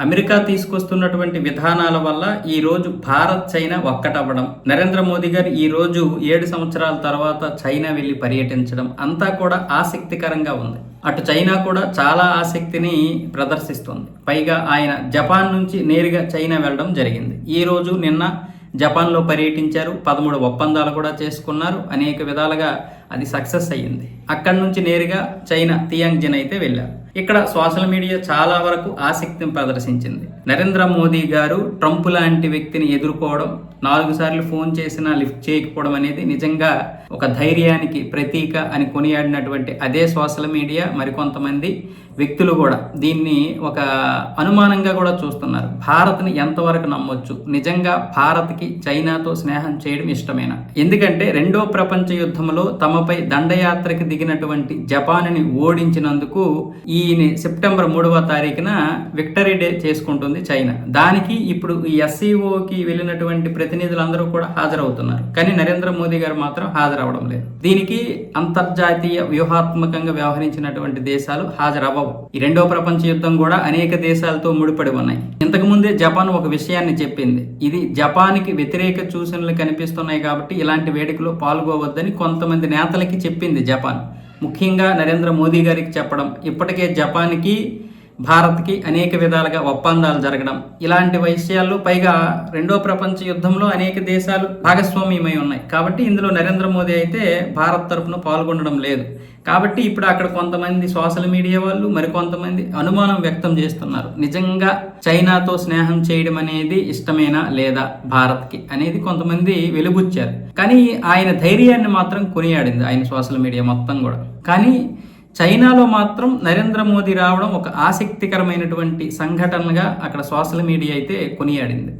America తీసుకొస్తున్నటువంటి విధానాల వల్ల ఈ రోజు భారత్ చైనా ఒక్కటవ్వడం. నరేంద్ర మోదీ గారు ఈ రోజు ఏడు సంవత్సరాల తర్వాత చైనా వెళ్ళి పర్యటించడం అంతా కూడా ఆసక్తికరంగా ఉంది. అటు చైనా కూడా చాలా ఆసక్తిని ప్రదర్శిస్తుంది. పైగా ఆయన జపాన్ నుంచి నేరుగా చైనా వెళ్ళడం జరిగింది. ఈ రోజు నిన్న జపాన్లో పర్యటించారు. పదమూడు ఒప్పందాలు కూడా చేసుకున్నారు. అనేక విధాలుగా అది సక్సెస్ అయ్యింది. అక్కడి నుంచి నేరుగా చైనా తియాంగ్జిన్ అయితే వెళ్ళారు. ఇక్కడ సోషల్ మీడియా చాలా వరకు ఆసక్తిని ప్రదర్శించింది. నరేంద్ర మోదీ గారు ట్రంప్ లాంటి వ్యక్తిని ఎదుర్కోవడం నాలుగు సార్లు ఫోన్ చేసినా లిఫ్ట్ చేయకపోవడం అనేది నిజంగా ఒక ధైర్యానికి ప్రతీక అని కొనియాడినటువంటి అదే సోషల్ మీడియా మరికొంతమంది వ్యక్తులు కూడా దీన్ని ఒక అనుమానంగా కూడా చూస్తున్నారు. భారత్ని ఎంతవరకు నమ్మొచ్చు? నిజంగా భారత్కి చైనాతో స్నేహం చేయడం ఇష్టమేనా? ఎందుకంటే రెండో ప్రపంచ యుద్ధంలో తమపై దండయాత్రకి దిగినటువంటి జపాన్ని ఓడించినందుకు ఈ సెప్టెంబర్ మూడవ తారీఖున విక్టరీ డే చేసుకుంటుంది చైనా. దానికి ఇప్పుడు ఈ ఎస్సీఓకి వెళ్ళినటువంటి ప్రతినిధులందరూ కూడా హాజరవుతున్నారు. కానీ నరేంద్ర మోదీ గారు మాత్రం హాజరవడం లేదు. దీనికి అంతర్జాతీయ వ్యూహాత్మకంగా వ్యవహరించినటువంటి దేశాలు హాజరవ్వవు. ఈ రెండో ప్రపంచ యుద్ధం కూడా అనేక దేశాలతో ముడిపడి ఉన్నాయి. ఇంతకు ముందే జపాన్ ఒక విషయాన్ని చెప్పింది. ఇది జపాన్కి వ్యతిరేక సూచనలు కనిపిస్తున్నాయి కాబట్టి ఇలాంటి వేడుకలో పాల్గొవద్దని కొంతమంది నేతలకి చెప్పింది జపాన్. ముఖ్యంగా నరేంద్ర మోదీ గారికి చెప్పడం ఇప్పటికే జపాన్కి భారత్కి అనేక విధాలుగా ఒప్పందాలు జరగడం. ఇలాంటి విషయాల్లో పైగా రెండో ప్రపంచ యుద్ధంలో అనేక దేశాలు భాగస్వామ్యమై ఉన్నాయి. కాబట్టి ఇందులో నరేంద్ర మోదీ అయితే భారత్ తరపున పాల్గొనడం లేదు. కాబట్టి ఇప్పుడు అక్కడ కొంతమంది సోషల్ మీడియా వాళ్ళు మరికొంతమంది అనుమానం వ్యక్తం చేస్తున్నారు. నిజంగా చైనాతో స్నేహం చేయడం అనేది ఇష్టమేనా లేదా భారత్కి అనేది కొంతమంది వెలుబుచ్చారు. కానీ ఆయన ధైర్యాన్ని మాత్రం కొనియాడింది ఆయన సోషల్ మీడియా మొత్తం కూడా. కానీ చైనాలో మాత్రం నరేంద్ర మోదీ రావడం ఒక ఆసక్తికరమైనటువంటి సంఘటనగా అక్కడ సోషల్ మీడియా అయితే కొనియాడింది.